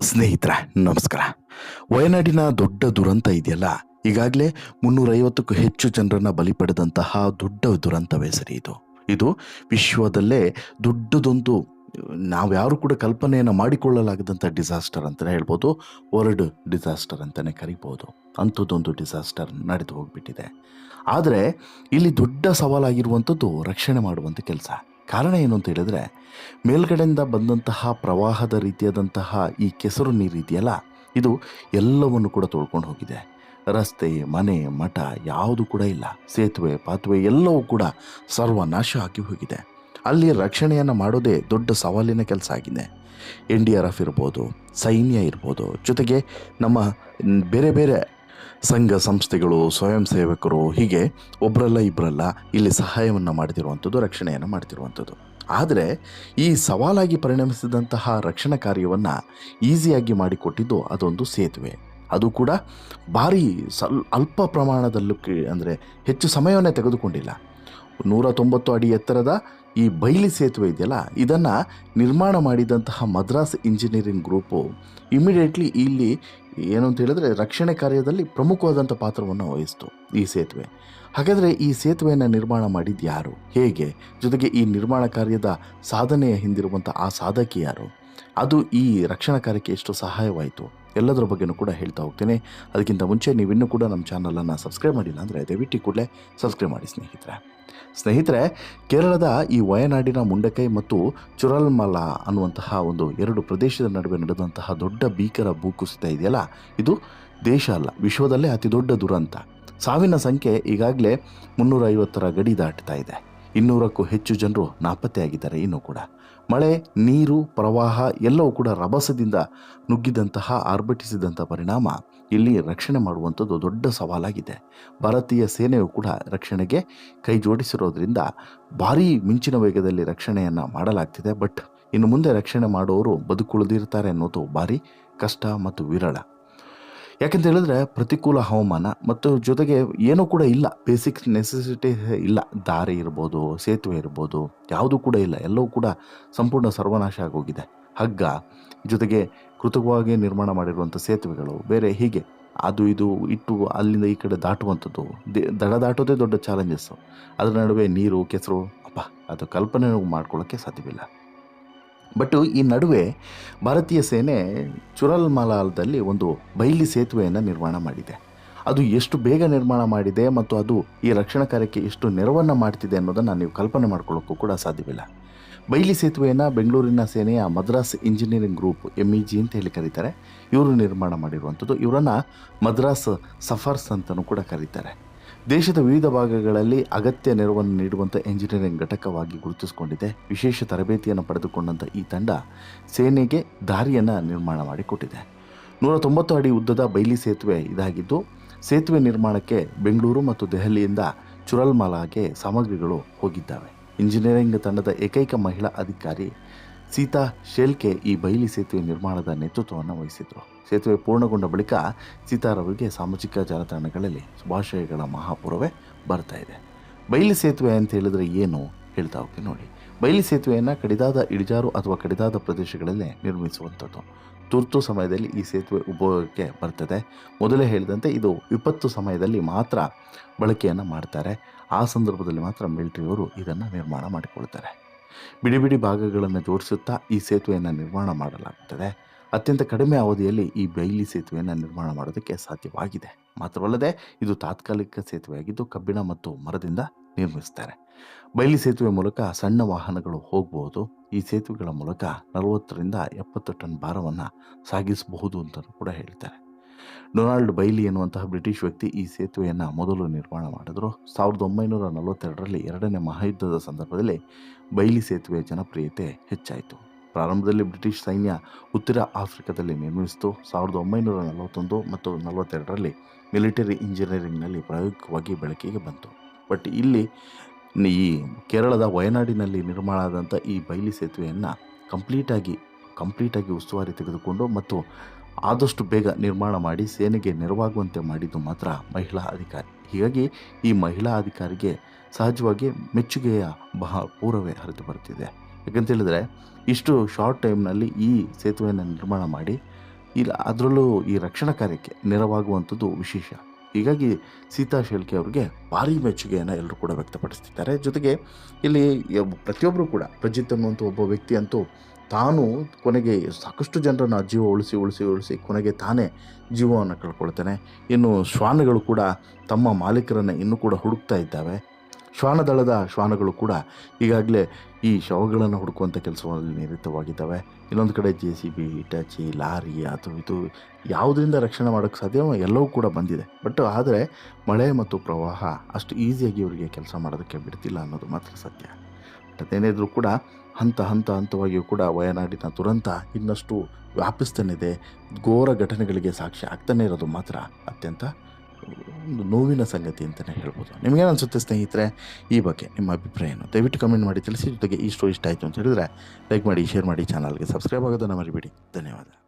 ಸ್ನೇಹಿತರ, ನಮಸ್ಕಾರ. ವಯನಾಡಿನ ದೊಡ್ಡ ದುರಂತ ಇದೆಯಲ್ಲ? ಈಗಾಗಲೇ ಮುನ್ನೂರೈವತ್ತಕ್ಕೂ ಹೆಚ್ಚು ಜನರನ್ನು ಬಲಿ ಪಡೆದಂತಹ ದೊಡ್ಡ ದುರಂತವೇ ಸರಿ ಇದು. ಇದು ವಿಶ್ವದಲ್ಲೇ ದೊಡ್ಡದೊಂದು, ನಾವ್ಯಾರು ಕೂಡ ಕಲ್ಪನೆಯನ್ನು ಮಾಡಿಕೊಳ್ಳಲಾಗದಂಥ ಡಿಸಾಸ್ಟರ್ ಅಂತಲೇ ಹೇಳ್ಬೋದು. ವರ್ಲ್ಡ್ ಡಿಸಾಸ್ಟರ್ ಅಂತಲೇ ಕರಿಬೋದು. ಅಂಥದ್ದೊಂದು ಡಿಸಾಸ್ಟರ್ ನಡೆದು ಹೋಗ್ಬಿಟ್ಟಿದೆ. ಆದರೆ, ಇಲ್ಲಿ ದೊಡ್ಡ ಸವಾಲಾಗಿರುವಂಥದ್ದು ರಕ್ಷಣೆ ಮಾಡುವಂಥ ಕೆಲಸ. ಕಾರಣ ಏನು ಅಂತ ಹೇಳಿದ್ರೆ, ಮೇಲ್ಗಡೆಯಿಂದ ಬಂದಂತಹ ಪ್ರವಾಹದ ರೀತಿಯಾದಂತಹ ಈ ಕೆಸರು ನೀರು ಇದೆಯಲ್ಲ, ಇದು ಎಲ್ಲವನ್ನು ಕೂಡ ತೊಳ್ಕೊಂಡು ಹೋಗಿದೆ. ರಸ್ತೆ, ಮನೆ, ಮಠ ಯಾವುದು ಕೂಡ ಇಲ್ಲ. ಸೇತುವೆ, ಪಾತುವೆ ಎಲ್ಲವೂ ಕೂಡ ಸರ್ವನಾಶ ಆಗಿ ಹೋಗಿದೆ. ಅಲ್ಲಿ ರಕ್ಷಣೆಯನ್ನು ಮಾಡೋದೇ ದೊಡ್ಡ ಸವಾಲಿನ ಕೆಲಸ ಆಗಿದೆ. ಎನ್ ಡಿ ಆರ್ ಎಫ್ ಇರ್ಬೋದು, ಸೈನ್ಯ ಇರ್ಬೋದು, ಜೊತೆಗೆ ನಮ್ಮ ಬೇರೆ ಬೇರೆ ಸಂಘ ಸಂಸ್ಥೆಗಳು, ಸ್ವಯಂ ಸೇವಕರು, ಹೀಗೆ ಒಬ್ಬರಲ್ಲ ಇಬ್ಬರಲ್ಲ ಇಲ್ಲಿ ಸಹಾಯವನ್ನು ಮಾಡ್ತಿರುವಂಥದ್ದು, ರಕ್ಷಣೆಯನ್ನು ಮಾಡ್ತಿರುವಂಥದ್ದು. ಆದರೆ ಈ ಸವಾಲಾಗಿ ಪರಿಣಮಿಸಿದಂತಹ ರಕ್ಷಣಾ ಕಾರ್ಯವನ್ನು ಈಸಿಯಾಗಿ ಮಾಡಿಕೊಟ್ಟಿದ್ದು ಅದೊಂದು ಸೇತುವೆ. ಅದು ಕೂಡ ಭಾರಿ ಸಲ್, ಅಲ್ಪ ಪ್ರಮಾಣದಲ್ಲೂ ಅಂದರೆ ಹೆಚ್ಚು ಸಮಯವನ್ನೇ ತೆಗೆದುಕೊಂಡಿಲ್ಲ. ನೂರ ತೊಂಬತ್ತು ಅಡಿ ಎತ್ತರದ ಈ ಬೈಲಿ ಸೇತುವೆ ಇದೆಯಲ್ಲ, ಇದನ್ನು ನಿರ್ಮಾಣ ಮಾಡಿದಂತಹ ಮದ್ರಾಸ್ ಇಂಜಿನಿಯರಿಂಗ್ ಗ್ರೂಪು ಇಮಿಡಿಯೇಟ್ಲಿ ಇಲ್ಲಿ ಏನು ಅಂತ ಹೇಳಿದ್ರೆ ರಕ್ಷಣೆ ಕಾರ್ಯದಲ್ಲಿ ಪ್ರಮುಖವಾದಂಥ ಪಾತ್ರವನ್ನು ವಹಿಸ್ತು ಈ ಸೇತುವೆ. ಹಾಗಾದರೆ ಈ ಸೇತುವೆಯನ್ನು ನಿರ್ಮಾಣ ಮಾಡಿದ್ದು ಯಾರು ಹೇಗೆ? ಜೊತೆಗೆ ಈ ನಿರ್ಮಾಣ ಕಾರ್ಯದ ಸಾಧನೆಯ ಹಿಂದಿರುವಂಥ ಆ ಸಾಧಕಿ ಯಾರು? ಅದು ಈ ರಕ್ಷಣಾ ಕಾರ್ಯಕ್ಕೆ ಎಷ್ಟು ಸಹಾಯವಾಯಿತು. ಎಲ್ಲದರ ಬಗ್ಗೆನೂ ಕೂಡ ಹೇಳ್ತಾ ಹೋಗ್ತೇನೆ. ಅದಕ್ಕಿಂತ ಮುಂಚೆ ನೀವಿನ್ನೂ ಕೂಡ ನಮ್ಮ ಚಾನಲನ್ನು ಸಬ್ಸ್ಕ್ರೈಬ್ ಮಾಡಿಲ್ಲ ಅಂದರೆ ದಯವಿಟ್ಟು ಕೂಡಲೇ ಸಬ್ಸ್ಕ್ರೈಬ್ ಮಾಡಿ ಸ್ನೇಹಿತರೆ. ಸ್ನೇಹಿತರೆ, ಕೇರಳದ ಈ ವಯನಾಡಿನ ಮುಂಡಕೈ ಮತ್ತು ಚುರಲ್ಮಲ ಅನ್ನುವಂತಹ ಒಂದು ಎರಡು ಪ್ರದೇಶದ ನಡುವೆ ನಡೆದಂತಹ ದೊಡ್ಡ ಭೀಕರ ಭೂಕುಸಿತ ಇದೆಯಲ್ಲ? ಇದು ದೇಶ ಅಲ್ಲ, ವಿಶ್ವದಲ್ಲೇ ಅತಿ ದೊಡ್ಡ ದುರಂತ. ಸಾವಿನ ಸಂಖ್ಯೆ ಈಗಾಗಲೇ ಮುನ್ನೂರೈವತ್ತರ ಗಡಿ ದಾಟ್ತಾ ಇದೆ. ಇನ್ನೂರಕ್ಕೂ ಹೆಚ್ಚು ಜನರು ನಾಪತ್ತೆಯಾಗಿದ್ದಾರೆ ಇನ್ನೂ ಕೂಡ. ಮಳೆ, ನೀರು, ಪ್ರವಾಹ ಎಲ್ಲವೂ ಕೂಡ ರಭಸದಿಂದ ನುಗ್ಗಿದಂತಹ ಆರ್ಭಟಿಸಿದಂಥ ಪರಿಣಾಮ ಇಲ್ಲಿ ರಕ್ಷಣೆ ಮಾಡುವಂಥದ್ದು ದೊಡ್ಡ ಸವಾಲಾಗಿದೆ. ಭಾರತೀಯ ಸೇನೆಯು ಕೂಡ ರಕ್ಷಣೆಗೆ ಕೈ ಜೋಡಿಸಿರೋದ್ರಿಂದ ಭಾರೀ ಮಿಂಚಿನ ವೇಗದಲ್ಲಿ ರಕ್ಷಣೆಯನ್ನು ಮಾಡಲಾಗ್ತಿದೆ. ಬಟ್ ಇನ್ನು ಮುಂದೆ ರಕ್ಷಣೆ ಮಾಡುವವರು ಬದುಕುಳಿದಿರ್ತಾರೆ ಅನ್ನೋದು ಭಾರಿ ಕಷ್ಟ ಮತ್ತು ವಿರಳ. ಯಾಕಂತ ಹೇಳಿದ್ರೆ ಪ್ರತಿಕೂಲ ಹವಾಮಾನ ಮತ್ತು ಜೊತೆಗೆ ಏನೂ ಕೂಡ ಇಲ್ಲ. ಬೇಸಿಕ್ ನೆಸೆಸಿಟಿ ಇಲ್ಲ. ದಾರಿ ಇರ್ಬೋದು, ಸೇತುವೆ ಇರ್ಬೋದು, ಯಾವುದೂ ಕೂಡ ಇಲ್ಲ. ಎಲ್ಲವೂ ಕೂಡ ಸಂಪೂರ್ಣ ಸರ್ವನಾಶ ಆಗೋಗಿದೆ. ಹಗ್ಗ, ಜೊತೆಗೆ ಕೃತಕವಾಗಿ ನಿರ್ಮಾಣ ಮಾಡಿರುವಂಥ ಸೇತುವೆಗಳು, ಬೇರೆ ಹೀಗೆ ಅದು ಇದು ಇಟ್ಟು ಅಲ್ಲಿಂದ ಈ ಕಡೆ ದಾಟುವಂಥದ್ದು. ದಡ ದಾಟೋದೇ ದೊಡ್ಡ ಚಾಲೆಂಜಸ್ಸು ಅದರ ನಡುವೆ ನೀರು, ಕೆಸರು ಅಪ್ಪ ಅದು ಕಲ್ಪನೆ ಮಾಡ್ಕೊಳ್ಳೋಕ್ಕೆ ಸಾಧ್ಯವಿಲ್ಲ. ಬಟ್ ಈ ನಡುವೆ ಭಾರತೀಯ ಸೇನೆ ಚುರಲ್ಮಲಾಲ್ದಲ್ಲಿ ಒಂದು ಬೈಲಿ ಸೇತುವೆಯನ್ನು ನಿರ್ಮಾಣ ಮಾಡಿದೆ. ಅದು ಎಷ್ಟು ಬೇಗ ನಿರ್ಮಾಣ ಮಾಡಿದೆ ಮತ್ತು ಅದು ಈ ರಕ್ಷಣಾ ಕಾರ್ಯಕ್ಕೆ ಎಷ್ಟು ನೆರವನ್ನು ಮಾಡ್ತಿದೆ ಅನ್ನೋದನ್ನು ನೀವು ಕಲ್ಪನೆ ಮಾಡ್ಕೊಳ್ಳೋಕ್ಕೂ ಕೂಡ ಸಾಧ್ಯವಿಲ್ಲ. ಬೈಲಿ ಸೇತುವೆಯನ್ನು ಬೆಂಗಳೂರಿನ ಸೇನೆಯ Madras engineering group M E G ಅಂತ ಹೇಳಿ ಕರೀತಾರೆ. ಇವರು ನಿರ್ಮಾಣ ಮಾಡಿರುವಂಥದ್ದು. ಇವರನ್ನು ಮದ್ರಾಸ್ ಸಫರ್ಸ್ ಅಂತಲೂ ಕೂಡ ಕರೀತಾರೆ. ದೇಶದ ವಿವಿಧ ಭಾಗಗಳಲ್ಲಿ ಅಗತ್ಯ ನೆರವನ್ನು ನೀಡುವಂಥ ಎಂಜಿನಿಯರಿಂಗ್ ಘಟಕವಾಗಿ ಗುರುತಿಸಿಕೊಂಡಿದೆ. ವಿಶೇಷ ತರಬೇತಿಯನ್ನು ಪಡೆದುಕೊಂಡಂಥ ಈ ತಂಡ ಸೇನೆಗೆ ದಾರಿಯನ್ನು ನಿರ್ಮಾಣ ಮಾಡಿಕೊಟ್ಟಿದೆ. ನೂರ ತೊಂಬತ್ತು ಅಡಿ ಉದ್ದದ ಬೈಲಿ ಸೇತುವೆ ಇದಾಗಿದ್ದು, ಸೇತುವೆ ನಿರ್ಮಾಣಕ್ಕೆ ಬೆಂಗಳೂರು ಮತ್ತು ದೆಹಲಿಯಿಂದ ಚುರಲ್ಮಾಲಾಗೆ ಸಾಮಗ್ರಿಗಳು ಹೋಗಿದ್ದಾವೆ. ಇಂಜಿನಿಯರಿಂಗ್ ತಂಡದ ಏಕೈಕ ಮಹಿಳಾ ಅಧಿಕಾರಿ ಸೀತಾ, ಶೆಲ್ಕೆ ಈ ಬೈಲಿ ಸೇತುವೆ ನಿರ್ಮಾಣದ ನೇತೃತ್ವವನ್ನು ವಹಿಸಿದರು. ಸೇತುವೆ ಪೂರ್ಣಗೊಂಡ ಬಳಿಕ ಸೀತಾರವರಿಗೆ ಸಾಮಾಜಿಕ ಜಾಲತಾಣಗಳಲ್ಲಿ ಶುಭಾಶಯಗಳ ಮಹಾಪುರವೇ ಬರ್ತಾ ಇದೆ. ಬೈಲಿ ಸೇತುವೆ ಅಂತ ಹೇಳಿದ್ರೆ ಏನು ಹೇಳ್ತಾ ಹೋಗ್ತೀನಿ ನೋಡಿ. ಬೈಲಿ ಸೇತುವೆಯನ್ನು ಕಡಿದಾದ ಇಳಿಜಾರು ಅಥವಾ ಕಡಿದಾದ ಪ್ರದೇಶಗಳಲ್ಲೇ ನಿರ್ಮಿಸುವಂಥದ್ದು. ತುರ್ತು ಸಮಯದಲ್ಲಿ ಈ ಸೇತುವೆ ಉಪಯೋಗಕ್ಕೆ ಬರ್ತದೆ. ಮೊದಲೇ ಹೇಳಿದಂತೆ ಇದು ವಿಪತ್ತು ಸಮಯದಲ್ಲಿ ಮಾತ್ರ ಬಳಕೆಯನ್ನು ಮಾಡ್ತಾರೆ. ಆ ಸಂದರ್ಭದಲ್ಲಿ ಮಾತ್ರ ಮಿಲಿಟರಿಯವರು ಇದನ್ನು ನಿರ್ಮಾಣ ಮಾಡಿಕೊಳ್ತಾರೆ. ಬಿಡಿ ಬಿಡಿ ಭಾಗಗಳನ್ನು ಜೋಡಿಸುತ್ತಾ ಈ ಸೇತುವೆಯನ್ನು ನಿರ್ಮಾಣ ಮಾಡಲಾಗುತ್ತದೆ. ಅತ್ಯಂತ ಕಡಿಮೆ ಅವಧಿಯಲ್ಲಿ ಈ ಬೈಲಿ ಸೇತುವೆಯನ್ನು ನಿರ್ಮಾಣ ಮಾಡೋದಕ್ಕೆ ಸಾಧ್ಯವಾಗಿದೆ. ಮಾತ್ರವಲ್ಲದೆ ಇದು ತಾತ್ಕಾಲಿಕ ಸೇತುವೆಯಾಗಿದ್ದು ಕಬ್ಬಿಣ ಮತ್ತು ಮರದಿಂದ ನಿರ್ಮಿಸ್ತಾರೆ ಬೈಲಿ ಸೇತುವೆ ಮೂಲಕ ಸಣ್ಣ ವಾಹನಗಳು ಹೋಗಬಹುದು. ಈ ಸೇತುವೆಗಳ ಮೂಲಕ ನಲವತ್ತರಿಂದ ಎಪ್ಪತ್ತು ಟನ್ ಭಾರವನ್ನು ಸಾಗಿಸಬಹುದು ಅಂತ ಕೂಡ ಹೇಳ್ತಾರೆ. ಡೊನಾಲ್ಡ್ ಬೈಲಿ ಎನ್ನುವಂತಹ ಬ್ರಿಟಿಷ್ ವ್ಯಕ್ತಿ ಈ ಸೇತುವೆಯನ್ನು ಮೊದಲು ನಿರ್ಮಾಣ ಮಾಡಿದ್ರು. ಸಾವಿರದ ಒಂಬೈನೂರ ನಲವತ್ತೆರಡರಲ್ಲಿ ಎರಡನೇ ಮಹಾಯುದ್ಧದ ಸಂದರ್ಭದಲ್ಲಿ ಬೈಲಿ ಸೇತುವೆಯ ಜನಪ್ರಿಯತೆ ಹೆಚ್ಚಾಯಿತು. ಪ್ರಾರಂಭದಲ್ಲಿ ಬ್ರಿಟಿಷ್ ಸೈನ್ಯ ಉತ್ತರ ಆಫ್ರಿಕಾದಲ್ಲಿ ನಿರ್ಮಿಸಿತು. ಸಾವಿರದ ಒಂಬೈನೂರ ನಲವತ್ತೊಂದು ಮತ್ತು ನಲವತ್ತೆರಡರಲ್ಲಿ ಮಿಲಿಟರಿ ಇಂಜಿನಿಯರಿಂಗ್ನಲ್ಲಿ ಪ್ರಾಯೋಗಿಕವಾಗಿ ಬೆಳಕಿಗೆ ಬಂತು. ಬಟ್ ಇಲ್ಲಿ ಈ ಕೇರಳದ ವಯನಾಡಿನಲ್ಲಿ ನಿರ್ಮಾಣ ಆದಂಥ ಈ ಬೈಲಿ ಸೇತುವೆಯನ್ನು ಕಂಪ್ಲೀಟಾಗಿ ಕಂಪ್ಲೀಟಾಗಿ ಉಸ್ತುವಾರಿ ತೆಗೆದುಕೊಂಡು ಮತ್ತು ಆದಷ್ಟು ಬೇಗ ನಿರ್ಮಾಣ ಮಾಡಿ ಸೇನೆಗೆ ನೆರವಾಗುವಂತೆ ಮಾಡಿದ್ದು ಮಾತ್ರ ಮಹಿಳಾ ಅಧಿಕಾರಿ. ಹೀಗಾಗಿ ಈ ಮಹಿಳಾ ಅಧಿಕಾರಿಗೆ ಸಹಜವಾಗಿ ಮೆಚ್ಚುಗೆಯ ಬಹ ಪೂರವೇ ಹರಿದು ಬರುತ್ತಿದೆ. ಯಾಕಂತ ಹೇಳಿದ್ರೆ, ಇಷ್ಟು ಶಾರ್ಟ್ ಟೈಮ್ನಲ್ಲಿ ಈ ಸೇತುವೆಯನ್ನು ನಿರ್ಮಾಣ ಮಾಡಿ ಇಲ್ಲ ಅದರಲ್ಲೂ ಈ ರಕ್ಷಣಾ ಕಾರ್ಯಕ್ಕೆ ನೆರವಾಗುವಂಥದ್ದು ವಿಶೇಷ. ಹೀಗಾಗಿ ಸೀತಾ ಶೇಳ್ಕೆ ಅವರಿಗೆ ಭಾರಿ ಮೆಚ್ಚುಗೆಯನ್ನು ಎಲ್ಲರೂ ಕೂಡ ವ್ಯಕ್ತಪಡಿಸ್ತಿದ್ದಾರೆ. ಜೊತೆಗೆ ಇಲ್ಲಿ ಪ್ರತಿಯೊಬ್ಬರು ಕೂಡ ಪ್ರಜಿತ್ ಅನ್ನುವಂಥ ಒಬ್ಬ ವ್ಯಕ್ತಿ ಅಂತೂ ತಾನು ಕೊನೆಗೆ ಸಾಕಷ್ಟು ಜನರನ್ನು ಜೀವ ಉಳಿಸಿ ಉಳಿಸಿ ಉಳಿಸಿ ಕೊನೆಗೆ ತಾನೇ ಜೀವವನ್ನು ಕಳ್ಕೊಳ್ತಾನೆ. ಇನ್ನು ಶ್ವಾನಗಳು ಕೂಡ ತಮ್ಮ ಮಾಲೀಕರನ್ನು ಇನ್ನೂ ಕೂಡ ಹುಡುಕ್ತಾ ಇದ್ದಾವೆ. ಶ್ವಾನದಳದ ಶ್ವಾನಗಳು ಕೂಡ ಈಗಾಗಲೇ ಈ ಶವಗಳನ್ನು ಹುಡುಕುವಂಥ ಕೆಲಸಗಳಲ್ಲಿ ನಿರತವಾಗಿದ್ದಾವೆ. ಇನ್ನೊಂದು ಕಡೆ J C B, Hitachi, lorry ಅದು ಇದು ಯಾವುದರಿಂದ ರಕ್ಷಣೆ ಮಾಡೋಕ್ಕೆ ಸಾಧ್ಯವೋ ಎಲ್ಲವೂ ಕೂಡ ಬಂದಿದೆ. ಬಟ್ ಆದರೆ ಮಳೆ ಮತ್ತು ಪ್ರವಾಹ ಅಷ್ಟು ಈಸಿಯಾಗಿ ಇವರಿಗೆ ಕೆಲಸ ಮಾಡೋದಕ್ಕೆ ಬಿಡ್ತಿಲ್ಲ ಅನ್ನೋದು ಮಾತ್ರ ಸತ್ಯ. ಬಟ್ ಕೂಡ ಹಂತ ಹಂತ, ಹಂತವಾಗಿಯೂ ಕೂಡ ವಯನಾಡಿನ ದುರಂತ ಇನ್ನಷ್ಟು ವ್ಯಾಪಿಸ್ತಾನಿದೆ ಘೋರ ಘಟನೆಗಳಿಗೆ ಸಾಕ್ಷಿ ಆಗ್ತಾನೆ ಇರೋದು ಮಾತ್ರ ಅತ್ಯಂತ ಒಂದು ನೋವಿನ ಸಂಗತಿ ಅಂತಲೇ ಹೇಳ್ಬೋದು. ನಿಮಗೇನು ಅನಿಸುತ್ತೆ ಸ್ನೇಹಿತರೆ, ಈ ಬಗ್ಗೆ ನಿಮ್ಮ ಅಭಿಪ್ರಾಯ ಏನು ದಯವಿಟ್ಟು ಕಮೆಂಟ್ ಮಾಡಿ ತಿಳಿಸಿ, ಜೊತೆಗೆ ಈ ಸ್ಟೋರಿ ಇಷ್ಟ ಆಯಿತು ಅಂತ ಹೇಳಿದ್ರೆ ಲೈಕ್ ಮಾಡಿ ಶೇರ್ ಮಾಡಿ ಚಾನಲ್ಗೆ ಸಬ್ಸ್ಕ್ರೈಬ್ ಆಗೋದನ್ನು ಮರಿಬೇಡಿ. ಧನ್ಯವಾದ.